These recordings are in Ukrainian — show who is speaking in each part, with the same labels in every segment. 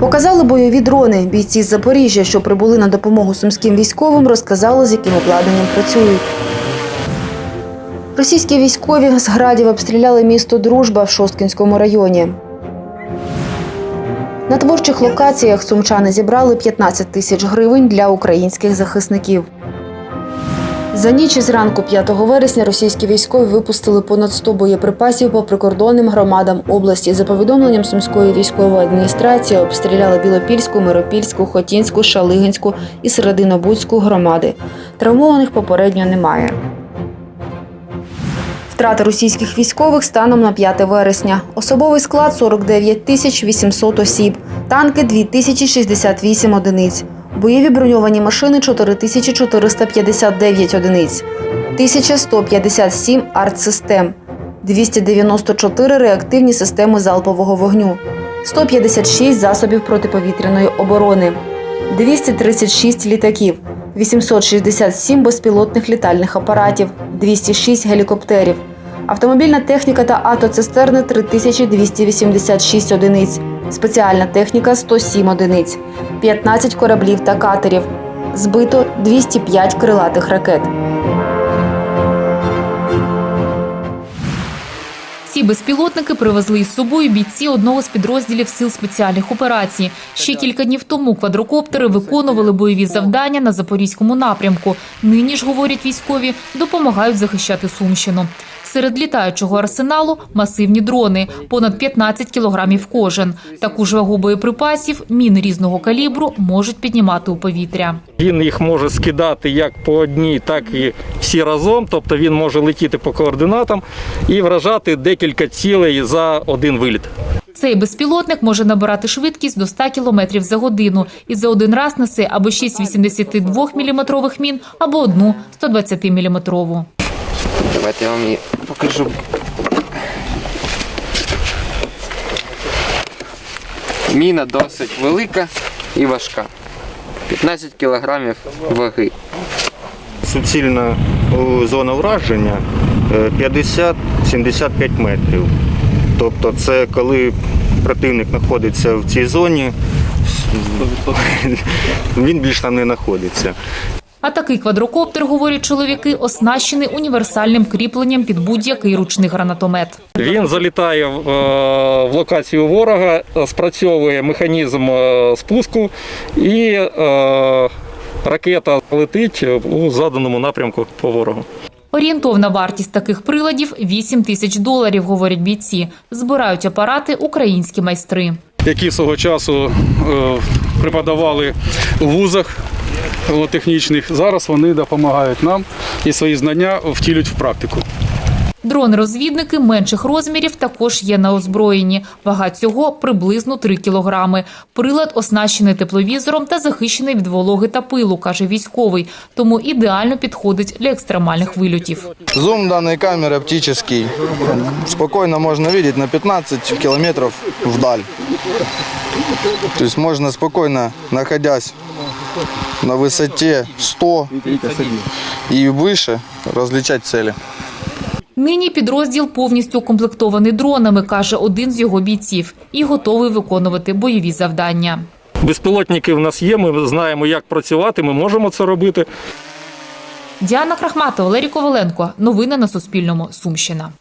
Speaker 1: Показали бойові дрони. Бійці з Запоріжжя, що прибули на допомогу сумським військовим, розказали, з яким обладнанням працюють. Російські військові з градів обстріляли місто Дружба в Шосткінському районі. На творчих локаціях сумчани зібрали 15 тисяч гривень для українських захисників. За ніч із ранку 5 вересня російські військові випустили понад 100 боєприпасів по прикордонним громадам області. За повідомленням сумської військової адміністрації обстріляли Білопільську, Миропільську, Хотінську, Шалигинську і Серединобудську громади. Травмованих попередньо немає. Втрати російських військових станом на 5 вересня. Особовий склад 49 тисяч 800 осіб, танки 2068 одиниць, бойові броньовані машини 4459 одиниць, 1157 артсистем, 294 реактивні системи залпового вогню, 156 засобів протиповітряної оборони, 236 літаків, 867 безпілотних літальних апаратів, 206 гелікоптерів, автомобільна техніка та автоцистерни 3286 одиниць, спеціальна техніка 107 одиниць, 15 кораблів та катерів. Збито 205 крилатих ракет.
Speaker 2: Ці безпілотники привезли із собою бійці одного з підрозділів сил спеціальних операцій. Ще кілька днів тому квадрокоптери виконували бойові завдання на запорізькому напрямку. Нині ж говорять військові, допомагають захищати Сумщину. Серед літаючого арсеналу масивні дрони, понад 15 кілограмів кожен. Таку ж вагу боєприпасів міни різного калібру можуть піднімати у повітря.
Speaker 3: Він їх може скидати як по одній, так і всі разом. Тобто він може летіти по координатам і вражати декілька цілей за один виліт.
Speaker 2: Цей безпілотник може набирати швидкість до 100 км за годину і за один раз несе або 6 82-мм мін, або одну 120-мм.
Speaker 4: Давайте я вам покажу. Міна досить велика і важка. 15 кілограмів ваги.
Speaker 5: суцільна зона враження е, 50-75 метрів. Тобто це коли противник знаходиться в цій зоні, він більш там не знаходиться.
Speaker 2: А такий квадрокоптер, говорять чоловіки, оснащений універсальним кріпленням під будь-який ручний гранатомет.
Speaker 3: Він залітає в, е, локацію ворога, спрацьовує механізм е, спуску і е, ракета летить у заданому напрямку по ворогу.
Speaker 2: Орієнтовна вартість таких приладів 8 тисяч доларів, говорять бійці. Збирають апарати українські майстри.
Speaker 6: які свого часу е, преподавали у вузах технічних. Зараз вони допомагають нам і свої знання втілюють в практику.
Speaker 2: Дрони-розвідники менших розмірів також є на озброєнні. Вага цього приблизно 3 кілограми. Прилад оснащений тепловізором та захищений від вологи та пилу, каже військовий, тому ідеально підходить для екстремальних вильотів.
Speaker 7: Зум данной камеры оптический. Спокойно можно видеть на 15 километров вдаль. То есть можно спокойно, находясь на высоте 100 и выше, различать цели.
Speaker 2: Нині підрозділ повністю укомплектований дронами, каже один з його бійців, і готовий виконувати бойові завдання.
Speaker 3: Безпілотники в нас є, ми знаємо, як працювати, ми можемо це робити.
Speaker 2: Діана Крахматова, Валерій Коваленко. Новини на Суспільному. Сумщина.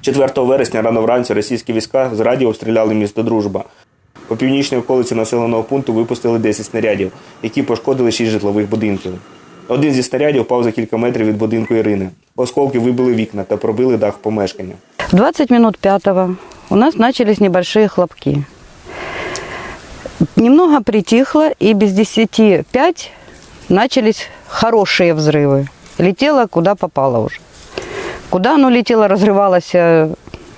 Speaker 8: 4 вересня рано вранці російські війська з радіо обстріляли місто Дружба. По північній околиці населеного пункту випустили 10 снарядів, які пошкодили 6 житлових будинків. Один зі снарядів впав за кілька метрів від будинку Ірини. Осколки вибили вікна та пробили дах помешкання.
Speaker 9: В 20 минут пятого у нас начались небольшие хлопки. Немного притихло, и без 10 5 начались хорошие взрывы. Летело куда попало уже. Куда оно летело, разрывалось, э,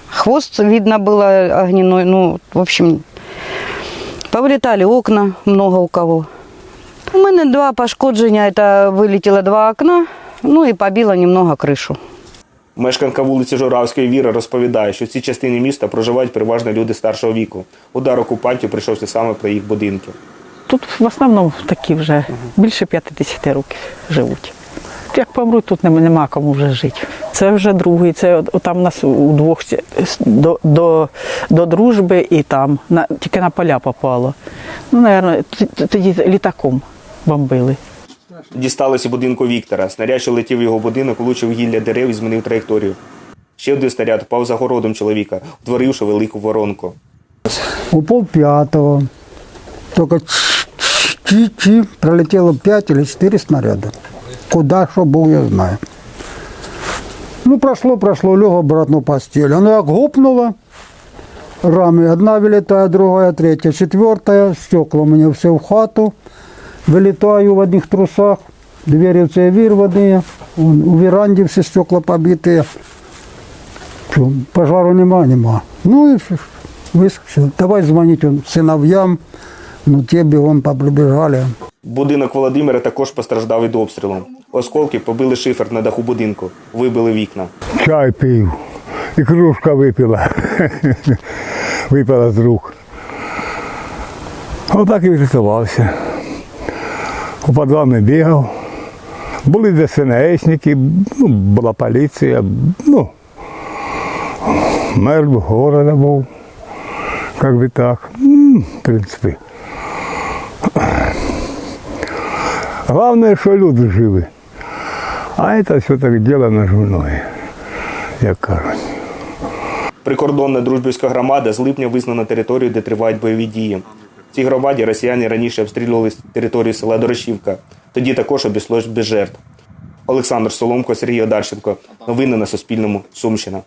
Speaker 9: хвост видно было огненной. Ну, в общем, повылетали окна, много у кого. У мене два пошкодження, это вылетело два окна, ну и побило немного крышу.
Speaker 8: Мешканка вулиці Журавської Віра розповідає, що в цій частині міста проживають переважно люди старшого віку. Удар окупантів прийшовся саме про їх будинки.
Speaker 10: Тут в основному такі вже більше 50 років живуть. Як помруть, тут нема, нема кому вже жити. Це вже другий. Це там у нас у двох до, до, до дружби і там. На, тільки на поля попало. Ну, мабуть, тоді літаком бомбили.
Speaker 8: Дісталося будинку Віктора. Снаряд, що летів його будинок, влучив гілля дерев і змінив траєкторію. Ще один снаряд впав за городом чоловіка, утворивши велику воронку.
Speaker 11: У полпятого. Только чи-чи пролетело 5 или 4 снаряда. Куда, что Бог я знаю. Ну, прошло, прошло, лег обратно в постель. Оно как гупнуло рами. Одна вылетает, другая, третья, четвертая. Стекла у меня все в хату. Вылетаю в одних трусах. Двери все вирванные. Вон У веранде все стекла побитые. Чё, Пожару нема, нема. Ну и всё. Вис- всё. Давай звонить он сыновьям. Ну, те бегом побежали.
Speaker 8: Будинок Володимира також постраждав від обстрілу. Осколки побили шифер на даху будинку, вибили вікна.
Speaker 11: Чай пив. І кружка випила. Випала з рук. Отак і рисувався. У не бігав. Були ДСНСники, ну, була поліція, ну, мер города був. Как би так. В принципі. Головне, що люди живі. А це все так дело наживное, як кажуть.
Speaker 8: Прикордонна дружбівська громада з липня визнана територією, де тривають бойові дії. В цій громаді росіяни раніше обстрілювали територію села Дорошівка. Тоді також обійшлось без жертв. Олександр Соломко, Сергій Одарченко. Новини на Суспільному. Сумщина.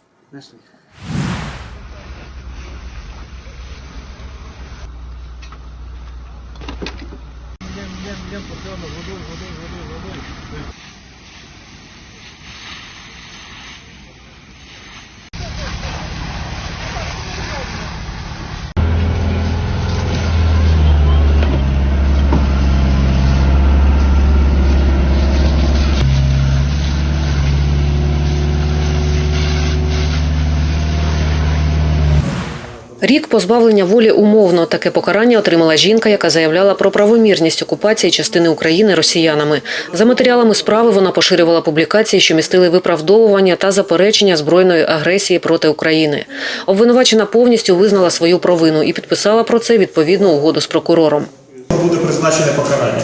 Speaker 12: Рік позбавлення волі умовно. Таке покарання отримала жінка, яка заявляла про правомірність окупації частини України росіянами. За матеріалами справи вона поширювала публікації, що містили виправдовування та заперечення збройної агресії проти України. Обвинувачена повністю визнала свою провину і підписала про це відповідну угоду з прокурором.
Speaker 13: буде призначене покарання.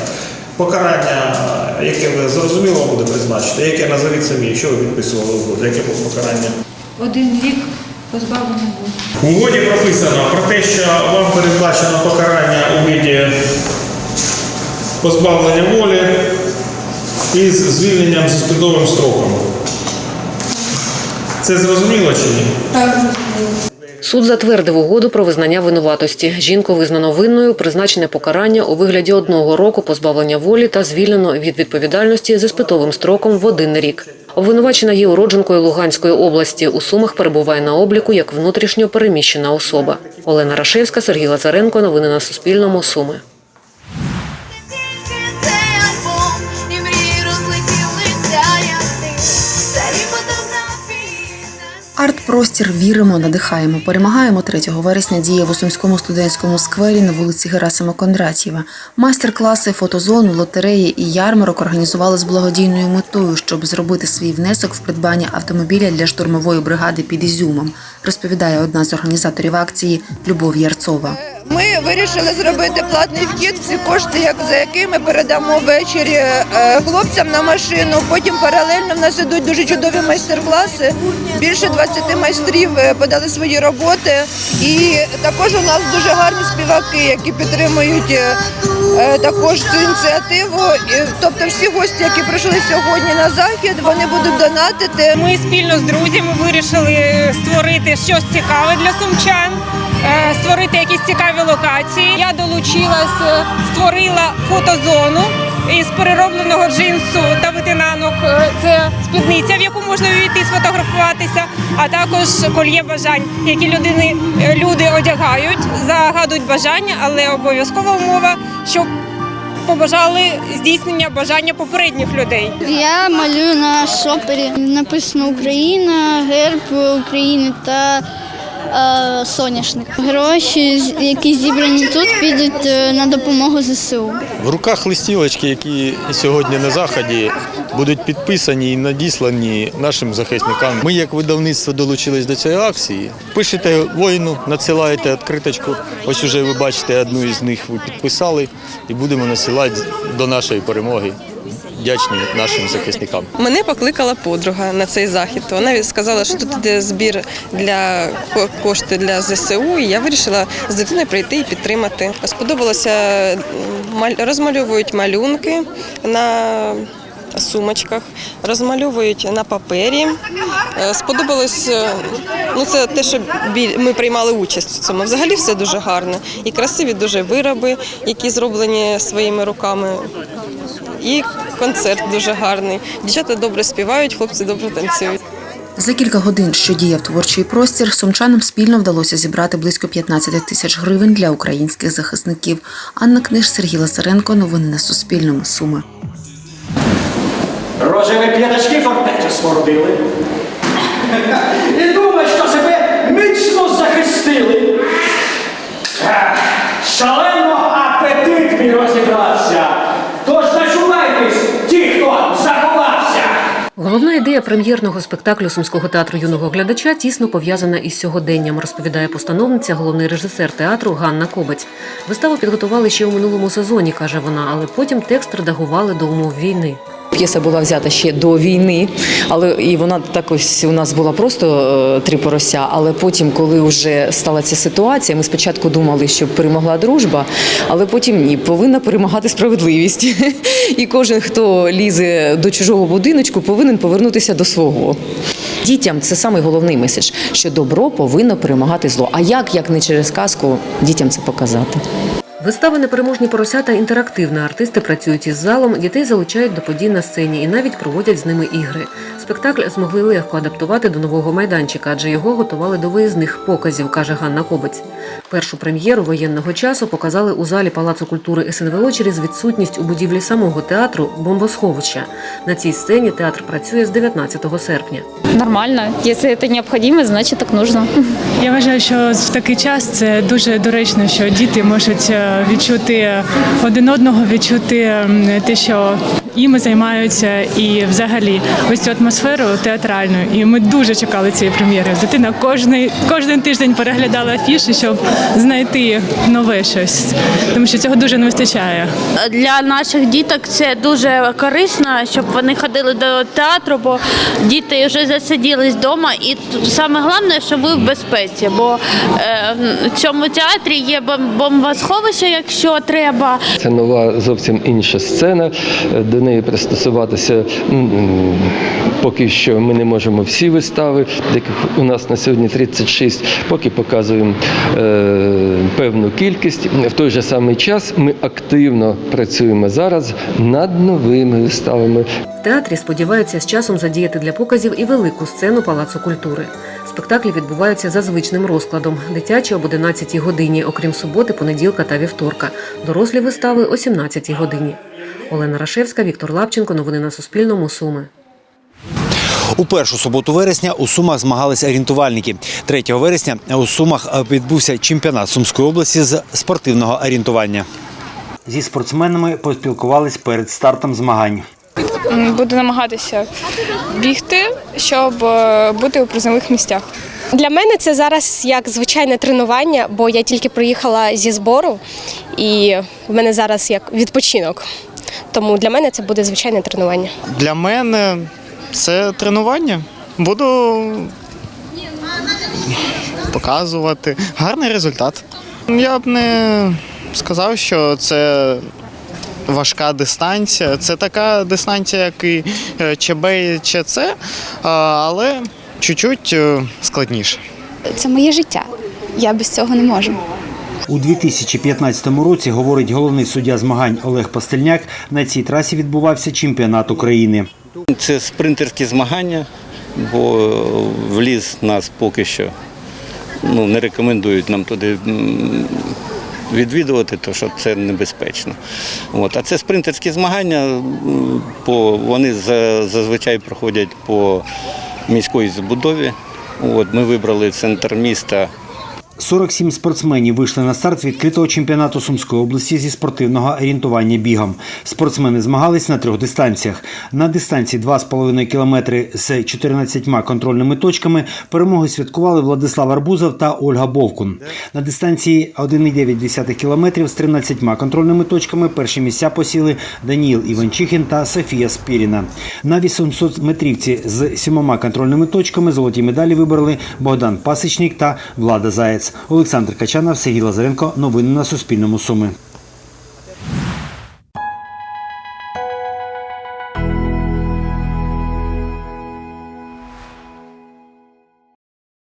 Speaker 13: Покарання, яке ви зрозуміло буде призначити, яке назовіть самі, що ви підписували угоду, яке було покарання.
Speaker 14: Один рік позбавлення волі.
Speaker 13: В угоді прописано про те, що вам передбачено покарання у виді позбавлення волі із звільненням з судовим строком. Це зрозуміло чи ні?
Speaker 14: Так, зрозуміло.
Speaker 12: Суд затвердив угоду про визнання винуватості. Жінку визнано винною, призначене покарання у вигляді одного року позбавлення волі та звільнено від відповідальності з іспитовим строком в один рік. Обвинувачена є уродженкою Луганської області. У Сумах перебуває на обліку як внутрішньо переміщена особа. Олена Рашевська, Сергій Лазаренко. Новини на Суспільному. Суми.
Speaker 1: Арт-простір віримо, надихаємо. Перемагаємо 3 вересня діє в Усумському студентському сквері на вулиці Герасима Кондратєва. Майстер-класи, фотозону, лотереї і ярмарок організували з благодійною метою, щоб зробити свій внесок в придбання автомобіля для штурмової бригади під Ізюмом, розповідає одна з організаторів акції Любов Ярцова.
Speaker 14: Вирішили зробити платний вхід, всі кошти, як за які ми передамо ввечері е, хлопцям на машину. Потім паралельно в нас ідуть дуже чудові майстер-класи. Більше 20 майстрів е, подали свої роботи. І також у нас дуже гарні співаки, які підтримують е, також цю ініціативу. Тобто всі гості, які прийшли сьогодні на захід, вони будуть донатити.
Speaker 15: Ми спільно з друзями вирішили створити щось цікаве для сумчан, створити якісь цікаві локації. Я долучилась, е, створила фотозону із переробленого джинсу та витинанок. Е, Це спідниця, в яку можна увійти сфотографуватися, а також кольє бажань, які людини, е, люди одягають, загадують бажання, але обов'язкова умова, щоб побажали здійснення бажання попередніх людей.
Speaker 14: Я малюю на шопері. Написано Україна, герб України та е, соняшник. Гроші, які зібрані тут, підуть е, на допомогу ЗСУ.
Speaker 16: В руках листівочки, які сьогодні на заході будуть підписані і надіслані нашим захисникам. Ми, як видавництво, долучились до цієї акції. Пишете воїну, надсилаєте відкриточку. Ось уже ви бачите одну із них. Ви підписали і будемо насилати до нашої перемоги. Вдячні нашим захисникам.
Speaker 17: Мене покликала подруга на цей захід. Вона сказала, що тут іде збір для ко- кошти для ЗСУ, і я вирішила з дитиною прийти і підтримати. Сподобалося розмальовують малюнки на сумочках, розмальовують на папері. Е, Сподобалось, е, ну це те, що ми приймали участь в цьому. Взагалі все дуже гарно. І красиві дуже вироби, які зроблені своїми руками. І концерт дуже гарний. Дівчата добре співають, хлопці добре танцюють.
Speaker 1: За кілька годин, що діяв творчий простір, сумчанам спільно вдалося зібрати близько 15 тисяч гривень для українських захисників. Анна Книж, Сергій Лазаренко. Новини на Суспільному. Суми.
Speaker 18: Рожеві п'ятачки фортецю спорудили. І думають, що себе міцно захистили. Шалено
Speaker 12: Головна ідея прем'єрного спектаклю Сумського театру юного глядача тісно пов'язана із сьогоденням, розповідає постановниця, головний режисер театру Ганна Кобець. Виставу підготували ще у минулому сезоні, каже вона, але потім текст редагували до умов війни.
Speaker 19: П'єса була взята ще до війни, але і вона так ось у нас була просто е, три порося. Але потім, коли вже стала ця ситуація, ми спочатку думали, що перемогла дружба, але потім ні, повинна перемагати справедливість. І кожен, хто лізе до чужого будиночку, повинен повернутися до свого. Дітям це самий головний меседж, що добро повинно перемагати зло. А як, як не через казку, дітям це показати?
Speaker 12: Вистава Непереможні поросята інтерактивна. Артисти працюють із залом, дітей залучають до подій на сцені і навіть проводять з ними ігри. Спектакль змогли легко адаптувати до нового майданчика, адже його готували до виїзних показів, каже Ганна Кобець. Першу прем'єру воєнного часу показали у залі Палацу культури СНВО через відсутність у будівлі самого театру бомбосховища. На цій сцені театр працює з 19 серпня.
Speaker 20: Нормально. Если это необходимо, значит так нужно.
Speaker 21: Я вважаю, що в такий час це дуже доречно, що діти можуть е, відчути один одного, відчути те, що іми займаються, і взагалі ось цю атмосферу театральну. І ми дуже чекали цієї прем'єри. Дитина кожний кожен тиждень переглядала афіші, щоб знайти нове щось, тому що цього дуже не вистачає.
Speaker 22: Для наших діток це дуже корисно, щоб вони ходили до театру, бо діти вже засиділись вдома. І тут саме головне, щоб ви в безпеці, бо е, в цьому театрі є бом- бомбосховище, якщо треба.
Speaker 23: Це нова зовсім інша сцена. До неї пристосуватися поки що ми не можемо всі вистави, яких у нас на сьогодні 36, поки показуємо е, певну кількість. В той же самий час ми активно працюємо зараз над новими виставами.
Speaker 12: В театрі сподіваються з часом задіяти для показів і велику сцену Палацу культури. Спектаклі відбуваються за звичним розкладом. Дитячі об 11 годині, окрім суботи, понеділка та вівторка. Дорослі вистави о 17 годині. Олена Рашевська, Віктор Лапченко. Новини на Суспільному. Суми.
Speaker 24: У першу суботу вересня у Сумах змагалися орієнтувальники. 3 вересня у Сумах відбувся чемпіонат Сумської області з спортивного орієнтування. Зі спортсменами поспілкувались перед стартом змагань.
Speaker 25: Буду намагатися бігти, щоб е, бути у призових місцях.
Speaker 26: Для мене це зараз як звичайне тренування, бо я тільки приїхала зі збору, і в мене зараз як відпочинок. Тому для мене це буде звичайне тренування.
Speaker 27: Для мене це тренування. Буду показувати гарний результат. Я б не сказав, що це важка дистанція. Це така дистанція, як і е, ЧБ і ЧЦ, але чуть-чуть е, складніше.
Speaker 28: Це моє життя. Я без цього не можу.
Speaker 24: У 2015 році, говорить головний суддя змагань Олег Пастельняк, на цій трасі відбувався чемпіонат України.
Speaker 29: Це спринтерські змагання, бо в ліс нас поки що ну, не рекомендують нам туди відвідувати, тому що це небезпечно. От. А це спринтерські змагання, по, вони зазвичай проходять по міської забудові. От, ми вибрали центр міста.
Speaker 24: 47 спортсменів вийшли на старт відкритого чемпіонату Сумської області зі спортивного орієнтування бігом. Спортсмени змагались на трьох дистанціях. На дистанції 2,5 кілометри з 14 контрольними точками перемоги святкували Владислав Арбузов та Ольга Бовкун. На дистанції 1,9 кілометрів з 13 контрольними точками перші місця посіли Даніїл Іванчихін та Софія Спіріна. На 800 метрівці з сімома контрольними точками золоті медалі вибрали Богдан Пасічник та Влада Заєць. Олександр Качанов, Сергій Лазаренко. Новини на Суспільному. Суми.